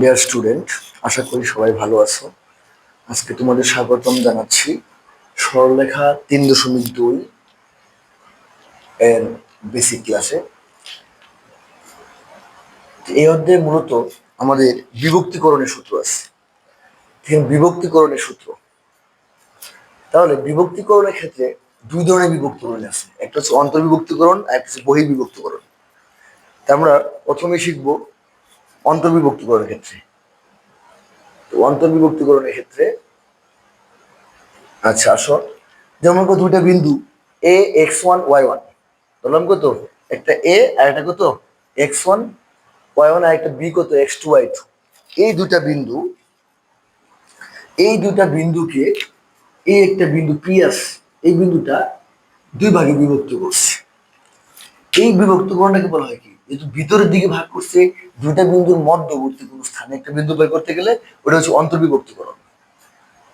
Dear student আশা করি সবাই ভালো আছো। আজকে তোমাদের স্বাগতম জানাচ্ছি সরলরেখা তিন দশমিক দুই এর বেসিক ক্লাসে এই অধ্যায়ে মূলত আমাদের বিভক্তিকরণের সূত্র আছে। বিভক্তিকরণের সূত্র। তাহলে বিভক্তিকরণের ক্ষেত্রে দুই ধরনের বিভক্তিকরণ আছে। একটা হচ্ছে অন্তর্বিভক্তিকরণ আর একটা হচ্ছে বহির্বিভক্তিকরণ। তা আমরা প্রথমে শিখব অন্তর্বিভক্তিকরণের ক্ষেত্রে। তো অন্তর্বিভক্তিকরণের ক্ষেত্রে আচ্ছা আসো। যেমন কত দুইটা বিন্দু A x one y one বললাম কত? একটা এ আর একটা কত? এক্স ওয়ান ওয়াই ওয়ান আর একটা বি কত? এক্স টু ওয়াই টু এই দুটা বিন্দু, এই দুটা বিন্দুকে এই একটা বিন্দু পি আছে এই বিন্দুটা দুই ভাগে বিভক্ত করছে। এই বিভক্তকরণটাকে বলা হয় কি? যেহেতু ভিতরের দিকে ভাগ করছে দুইটা বিন্দুর মধ্যবর্তী কোনো স্থানে। একটা বিন্দু বের করতে গেলে ওটা হচ্ছে অন্তর্বিভক্তকরণ।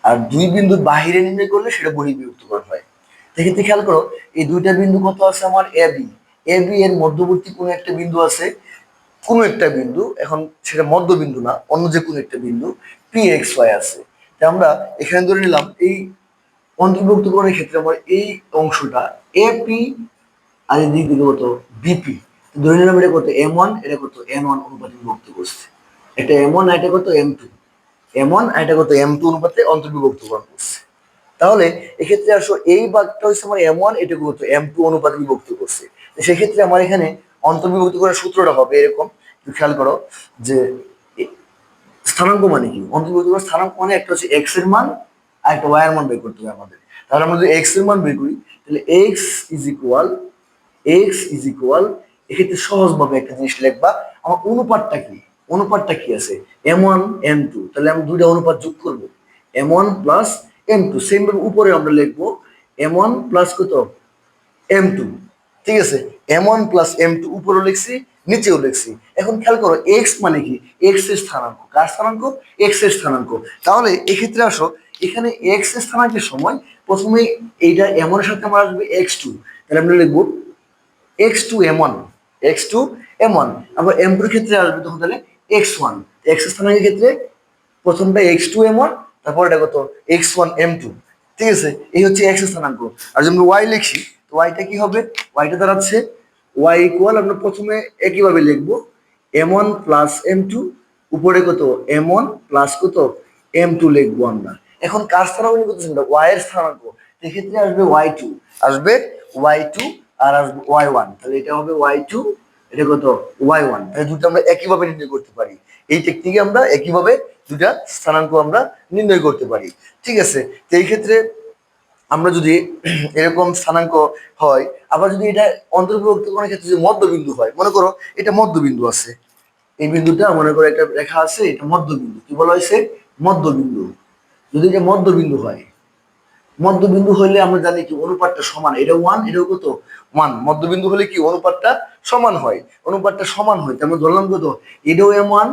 আর দুই বিন্দুর বাহিরে নির্ণয় করলে সেটা বহির্বিভক্তকরণ হয়। সেক্ষেত্রে খেয়াল করো, এই দুইটা বিন্দু কত আছে আমার? এ বি এ বি এর মধ্যবর্তী কোনো একটা বিন্দু আছে, কোনো একটা বিন্দু, এখন সেটা মধ্যবিন্দু না, অন্য যে কোনো একটা বিন্দু পি এক্স ওয়াই আছে। তাই আমরা এখানে ধরে নিলাম, এই অন্তর্ভুক্তকরণের ক্ষেত্রে আমার এই অংশটা এ পি আর এদিক দিকে বিপি ধরে নিলাম এটা কত এম ওয়ান এটা কত এন ওয়ান অনুপাতে বিভক্ত করছে। এটা এম ওয়ান এটা কত এম টু এম ওয়ান এটা কত এম টু অনুপাতে অন্তর্বিভক্তকরণ করছে। তাহলে এক্ষেত্রে আসো, এই বাঘটা হচ্ছে আমার এম ওয়ান এটা কত এম টু অনুপাতে বিভক্ত করছে। সেক্ষেত্রে আমার এখানে অন্তর্বিভক্ত করার সূত্রটা হবে এরকম। একটু খেয়াল করো যে স্থানাঙ্ক মানে কি? অন্তর্বিভক্ত করার স্থানাঙ্ক মানে একটা হচ্ছে এক্সের মান, আর একটা ওয়াই এর মান বের করতে হবে আমাদের। তাহলে আমরা যদি এক্সের মান বের করি, তাহলে x is equal x is equal এক্ষেত্রে সহজভাবে একটা জিনিস লিখবা, আমার অনুপাতটা কি? অনুপাতটা কি আছে? এম ওয়ান এম টু তাহলে আমি দুইটা অনুপাত যোগ করব। M one plus m two same ভাবে উপরে আমরা লিখব এম ওয়ান প্লাস কত? এম টু ঠিক আছে? M one plus m two উপরেও লিখছি, নিচেও লিখছি। এখন খেয়াল করো এক্স মানে কি? এক্সের স্থানাঙ্ক। কার স্থানাঙ্ক? এক্সের স্থানাঙ্ক। তাহলে এক্ষেত্রে আসো, এখানে এক্সের স্থানাঙ্কের সময় প্রথমে এইটা এম এর সাথে আমার আসবে এক্স টু তাহলে আমরা লিখব x two m one x two m one আবার এম টুর ক্ষেত্রে আসবে তখন তাহলে এক্স ওয়ান এক্স স্থানাঙ্কের ক্ষেত্রে প্রথমটা এক্স টু এম ওয়ান তারপর এটা কত? এক্স ওয়ান এম টু ঠিক আছে? এই হচ্ছে এক্স স্থানাঙ্ক। আর যদি আমরা ওয়াই লিখি, তো ওয়াইটা কি হবে? ওয়াইটা দাঁড়াচ্ছে। ওয়াই ইকুয়াল আমরা প্রথমে একইভাবে লিখব। M one plus m two উপরে কত? এম ওয়ান প্লাস কত? এম টু লিখব আমরা। এখন কার স্থানাঙ্ক নিয়ে করতেছি ওয়াই এর স্থানাঙ্ক। সেক্ষেত্রে আসবে ওয়াই টু আসবে ওয়াই টু আর ওয়াই ওয়ান তাহলে এটা হবে ওয়াই টু এটা কত? ওয়াই ওয়ান তাহলে দুটো আমরা একইভাবে নির্ণয় করতে পারি। এই টেকনিকে আমরা একইভাবে দুটা স্থানাঙ্ক আমরা নির্ণয় করতে পারি। ঠিক আছে? তো এই ক্ষেত্রে আমরা যদি এরকম স্থানাঙ্ক হয়, আবার যদি এটা অন্তর্ভুক্ত করার ক্ষেত্রে যদি মধ্যবিন্দু হয়, মনে করো এটা মধ্যবিন্দু আছে। এই বিন্দুটা মনে করো একটা রেখা আছে, এটা মধ্যবিন্দু। কি বলা হয়েছে? মধ্যবিন্দু। যদি এটা মধ্যবিন্দু হয় মধ্যবিন্দু হলে আমরা জানি কি অনুপাতটা সমান, এটা ওয়ান এটাও কত? ওয়ান মধ্যবিন্দু হলে কি অনুপাতটা সমান হয়? অনুপাতটা সমান হয়, তার মানে ধরলাম কত? এটাও এম ওয়ান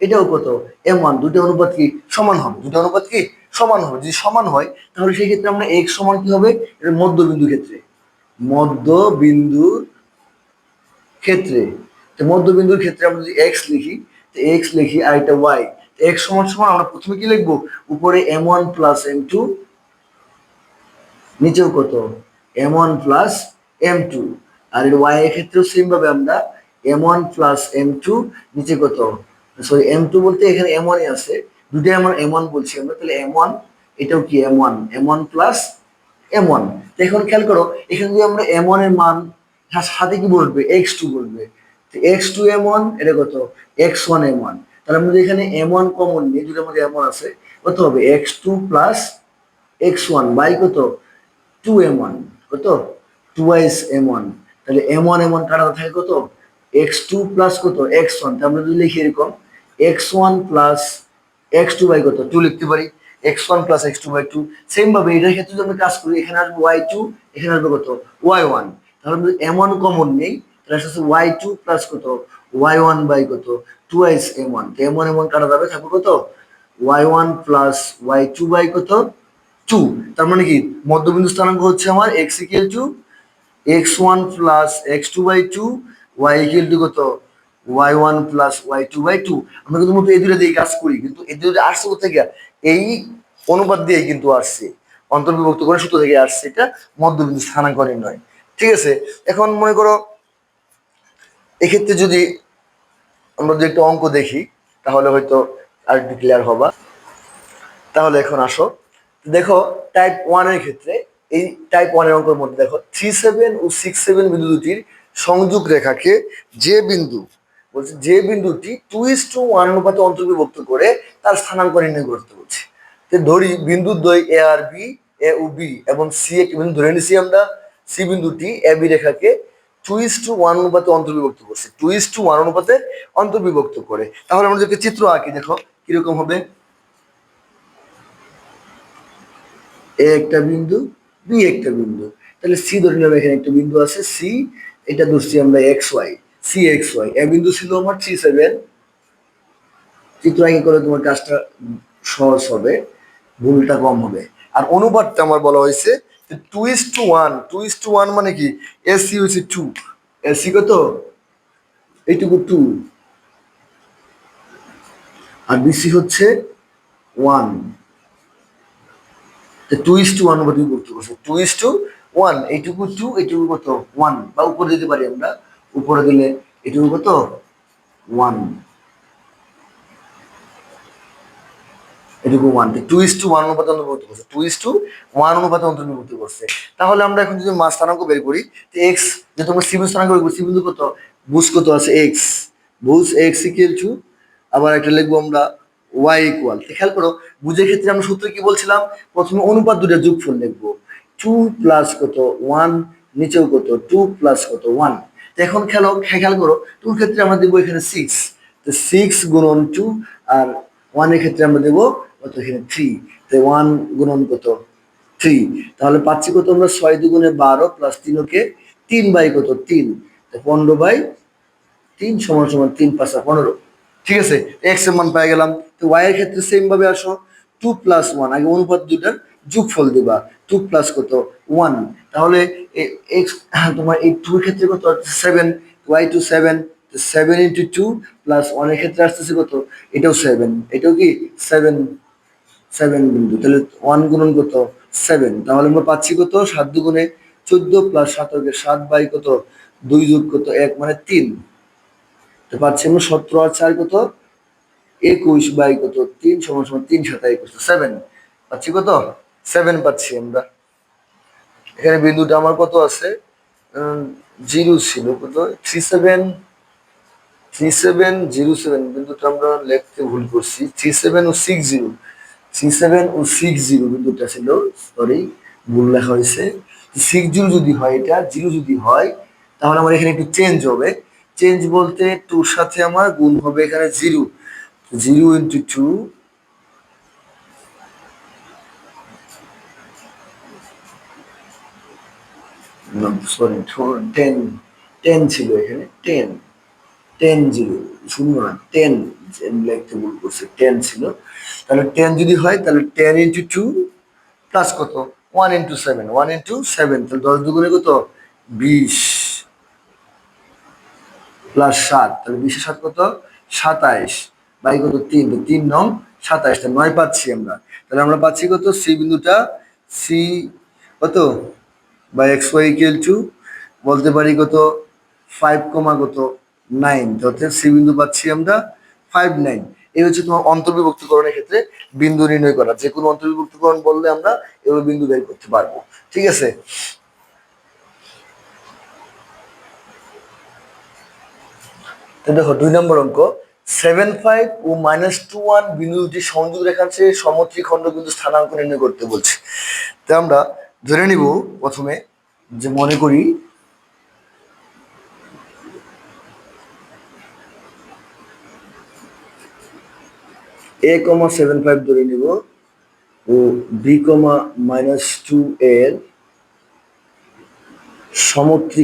এটাও কত? এম ওয়ান দুটো অনুপাত কি সমান হবে? দুটো অনুপাত কি সমান হবে? যদি সমান হয়, তাহলে সেই ক্ষেত্রে আমরা এক্স সমান কি হবে? এটা মধ্যবিন্দু ক্ষেত্রে। মধ্যবিন্দুর ক্ষেত্রে। তো মধ্যবিন্দুর ক্ষেত্রে আমরা যদি এক্স লিখি, তো এক্স লিখি, আর এটা ওয়াই এক্স সমান সমান আমরা প্রথমে কি লিখব? উপরে m one plus m two নিচেও কত? M one plus m two আর এর ওয়াই এর ক্ষেত্রেও সেম ভাবে আমরা m one plus m two নিচে কত? সরি এম টু বলতে এখানে এম ওয়ানই আছে। দুটোই আমরা এম ওয়ান বলছি আমরা। তাহলে এম ওয়ান এটাও কি m one m one plus m one তো এখন খেয়াল করো, এখানে যদি আমরা এম ওয়ানের মান সাথে কি বলবে? এক্স টু বলবে। এক্স টু এম ওয়ান এটা কত? এক্স ওয়ান এম ওয়ান তাহলে আমরা এখানে এম ওয়ান কমন নিই দুটোর মধ্যে এম ওয়ান আছে, কত হবে? X two plus x one by কত? টু এম ওয়ান কত? টু ওয়াইস এম ওয়ান তাহলে এম ওয়ান এম ওয়ান কাটাতে থাকে কত? এক্স টু প্লাস কত? এক্স ওয়ান তা আমরা যদি লিখি এরকম x one plus x two by কত? টু লিখতে পারি। X one plus x two by two same ভাবে এটার ক্ষেত্রে যদি আমরা কাজ করি, এখানে আসবে ওয়াই টু এখানে আসবে কত? ওয়াই ওয়ান তাহলে আমরা এম ওয়ান কমন নেই, তাহলে আসছে ওয়াই টু প্লাস কত? ওয়াই ওয়ান বাই কত? টু ওয়াইস এম ওয়ান তো এম ওয়ান এম ওয়ান কাটা যাবে থাকবে কত? Y one plus y two by কত? টু তার মানে কি? মধ্যবিন্দু স্থানাঙ্ক হচ্ছে আমার x equal to x one plus x two by two y equal to কত? Y one plus y two by two আমরা কিন্তু মূলত এই দুটো দিয়ে কাজ করি, কিন্তু এই দুটো আসছে কোথা থেকে এই অনুপাত দিয়ে কিন্তু আসছে, অন্তর্বিভক্ত করে সূত্র থেকে আসছে এটা মধ্যবিন্দু স্থানাঙ্কনের নয় ঠিক আছে? এখন মনে করো, এক্ষেত্রে যদি আমরা যদি একটা অঙ্ক দেখি, তাহলে হয়তো আর ক্লিয়ার হবা। তাহলে এখন আসো। দেখো টাইপ ওয়ানের ক্ষেত্রে, এই টাইপ ওয়ানের অঙ্কের মধ্যে দেখো থ্রি সেভেন ও সিক্স সেভেন বিন্দু দুটির সংযোগ রেখাকে যে বিন্দু, বলছে যে বিন্দুটি টু ইস টু ওয়ান অনুপাতে অন্তর্বিভক্ত করে তার স্থানাঙ্ক নির্ণয় করতে বলছে। তো ধরি বিন্দু দ্বয় এ আর বি এ ও বি এবং সি একটি বিন্দু ধরে নিছি আমরা সি বিন্দুটি এ বি রেখাকে টু ইস টু ওয়ান অনুপাতে অন্তর্বিভক্ত করছে। টু ইস টু ওয়ান অনুপাতে অন্তর্বিভক্ত করে। তাহলে আমরা যদি চিত্র আঁকি, দেখো, কীরকম হবে। এ একটা বিন্দু, বি একটা বিন্দু। তাহলে সি ধরে নিলাম, এখানে একটা বিন্দু আছে, সি, এটা ধরছি আমরা x y, C x y. A বিন্দু ছিল আমার থ্রি সেভেন। চিত্র আঁকি করে তোমার কাজটা সহজ হবে, ভুলটা কম হবে। আর অনুপাতটা আমার বলা হয়েছে two is to one, two is to one মানে কি? এসি হচ্ছে টু। এসি কত? এইটুকু টু। আর বিসি হচ্ছে one. Two is to one অনুপাত করতে করছে টু ইস টু ওয়ান এইটুকু টু এইটুকু কত? ওয়ান বা উপরে দিতে পারি আমরা। উপরে দিলে এটুকু কত? ওয়ান এটুকু one two is to one অনুপাতে অন্তর্ভুক্ত করছে টু ইস টু ওয়ান অনুপাতে অন্তর্ভুক্ত করছে তাহলে আমরা এখন যদি মাস স্থানাঙ্ক বের করি, তো এক্স যে তোমরা সি বিন্দু স্থানাঙ্ক বের করি সি বিন্দু কত? বুঝ কত আছে? এক্স বুঝ এক্স ইকুয়াল টু আবার একটা লিখব আমরা ওয়াই ইকুয়াল খেয়াল করো, বুঝের ক্ষেত্রে আমরা সূত্র কি বলছিলাম? প্রথমে অনুপাত দুটো যোগফল লিখব। টু প্লাস কত? ওয়ান নিচেও কত? টু প্লাস কত? ওয়ান এখন খেলো খেয়াল করো টুর ক্ষেত্রে আমরা দেবো এখানে সিক্স তো সিক্স গুণন টু আর ওয়ানের ক্ষেত্রে আমরা দেবো কত এখানে থ্রি তো ওয়ান গুণন কত? থ্রি তাহলে পাচ্ছি কত আমরা? ছয় দুগুণে বারো প্লাস তিন ওকে তিন বাই কত? তিন। পনেরো বাই তিন সমান সমান তিন পাঁচা পনেরো। ঠিক আছে? এক্সের মান পেয়ে গেলাম। তো ওয়াই এর ক্ষেত্রে সেম ভাবে আসো টু প্লাস ওয়ান আগে অনুপাত দুটার যোগফল দিবা টু প্লাস কত? ওয়ান তাহলে এক্স তোমার এই টুর ক্ষেত্রে কত seven y two seven seven into two plus ওয়ানের ক্ষেত্রে আসতেছে কত? এটাও সেভেন এটাও কি? সেভেন সেভেন বিন্দু, তাহলে ওয়ান গুণন কত? সেভেন তাহলে আমরা পাচ্ছি কত? সাত দুগুণে চোদ্দ প্লাস সাতকে সাত বাই কত? দুই যোগ কত এক মানে তিন, তো পাচ্ছি আমরা সতেরো আর চার কত? একুশ বাই কত? তিন সমান সমান তিন সাত একুশ সেভেন পাচ্ছি কত? সেভেন পাচ্ছি আমরা। এখানে বিন্দুটা আমার কত আছে? জিরো ছিল কত? Three seven three seven zero seven বিন্দুটা আমরা লিখতে ভুল করছি। থ্রি সেভেন ও সিক্স জিরো থ্রি সেভেন ও সিক্স জিরো বিন্দুটা ছিল। সরি ভুল লেখা হয়েছে। সিক্স জিরো যদি হয় এটা জিরো যদি হয়, তাহলে আমার এখানে একটু চেঞ্জ হবে। চেঞ্জ বলতে টুর সাথে আমার গুণ হবে এখানে zero zero into two sorry ten ten ছিল এখানে টেন টেন জিরো, শূন্য না টেন লিখতে ভুল করছে টেন ছিল। তাহলে টেন যদি হয়, তাহলে টেন ইন্টু টু প্লাস কত? One into seven one into seven তাহলে দশ দুগুণে কত? বিশ। প্লাস সাত, তাহলে বিশের সাত কত? সাতাইশ। বাই কত তিন? তো তিন নং সাতাইশটা নয় পাচ্ছি আমরা। তাহলে আমরা পাচ্ছি কত? সি বিন্দুটা, সি কত? বা এক্স ওয়াই ইকুয়াল টু, বলতে পারি কত? ফাইভ কমা কত? নাইন। অর্থাৎ সি বিন্দু পাচ্ছি আমরা ফাইভ নাইন। এই হচ্ছে তোমার অন্তর্বিভক্তকরণের ক্ষেত্রে বিন্দু নির্ণয় করা। যে কোনো অন্তর্বিভক্তকরণ বললে আমরা এভাবে বিন্দু বের করতে পারব। ঠিক আছে? দেখো, দুই নম্বর অঙ্ক। সেভেন ফাইভ ও মাইনাস টু ওয়ান বিন্দু দুটি সংযোগ রেখাচ্ছে সমত্রী খণ্ড বিন্দু স্থানাঙ্ক নির্ণয় করতে বলছে। তো আমরা ধরে নিব প্রথমে যে মনে করি এ কমা সেভেন ফাইভ ধরে নিব ও বি কমা মাইনাস টু এর সমত্রী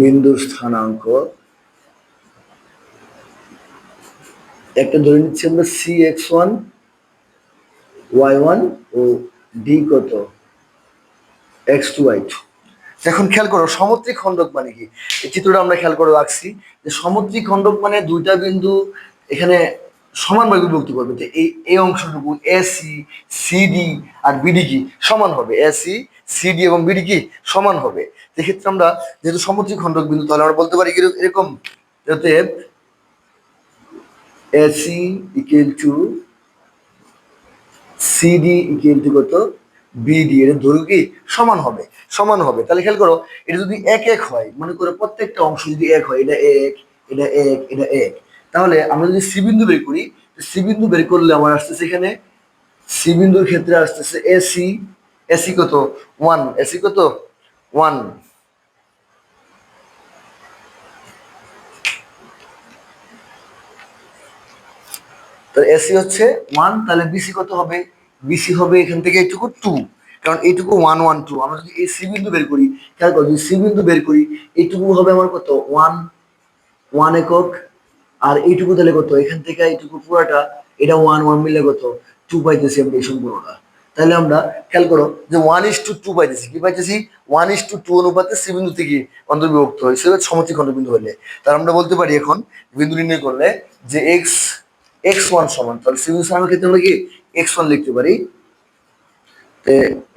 বিন্দুর স্থানাঙ্ক। একটা ধরে নিচ্ছি আমরা C x one y one ও ডি কত? এক্স টু ওয়াই টু এখন খেয়াল করো সমত্রিক খণ্ডক মানে কি? এই চিত্রটা আমরা খেয়াল করে রাখছি যে সমত্রিক খণ্ডক মানে দুইটা বিন্দু এখানে সমানভাবে বিভক্ত করবে যে এই এই অংশটুকু এ সি সিডি আর বিডি কি সমান হবে? এসি সিডি এবং বিডি কি সমান হবে? সেক্ষেত্রে আমরা যেহেতু সমুদ্রিক খণ্ডক বিন্দু, তাহলে আমরা বলতে পারি এরকম যাতে AC equal to CD equal to কত? বিডি এর দৈর্ঘ্য কি সমান হবে? সমান হবে। তাহলে খেয়াল করো, এটা যদি এক এক হয়, মনে করো প্রত্যেকটা অংশ যদি এক হয়, এটা এক এটা এক এটা এক। তাহলে আমরা যদি সি বিন্দু বের করি সি বিন্দু বের করলে আমার আসতেছে এখানে, সি বিন্দুর ক্ষেত্রে আসতেছে এসি এসি কত? ওয়ান এসি কত? ওয়ান তাহলে এসি হচ্ছে ওয়ান তাহলে বিসি কত হবে? বিসি হবে এখান থেকে এইটুকু টু কারণ এইটুকু ওয়ান ওয়ান টু আমরা যদি এই সি বিন্দু বের করি, খেয়াল করো, যদি সি বিন্দু বের করি, এইটুকু হবে আমার কত? ওয়ান ওয়ান একক আর এইটুকু তাহলে কত? এখান থেকে এইটুকু পুরাটা, এটা ওয়ান ওয়ান মিলে কত? টু পাইতেছি আমরা এই সম্পূর্ণটা তাহলে আমরা খেয়াল করো যে ওয়ান ইস টু টু পাইতেছি কি পাইতেছি? ওয়ান ইস টু টু অনুপাতে সি বিন্দু থেকে অন্তর্বিভক্ত হয়েছে সমষ্টি খণ্ড বিন্দু হলে। তার আমরা বলতে পারি এখন, বিন্দু নির্ণয় করলে যে এক্স এক্স ওয়ান সমান, তাহলে সি বিন্দু সমানের ক্ষেত্রে আমরা কি এক্স ওয়ান লিখতে পারি?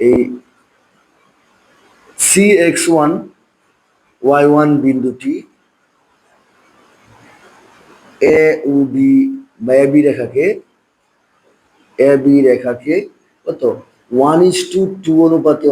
এই C x one y one বিন্দুটি এ ও বি বা এ বি রেখাকে এ বি রেখাকে কত? ওয়ান ইস টু টু অনুপাতে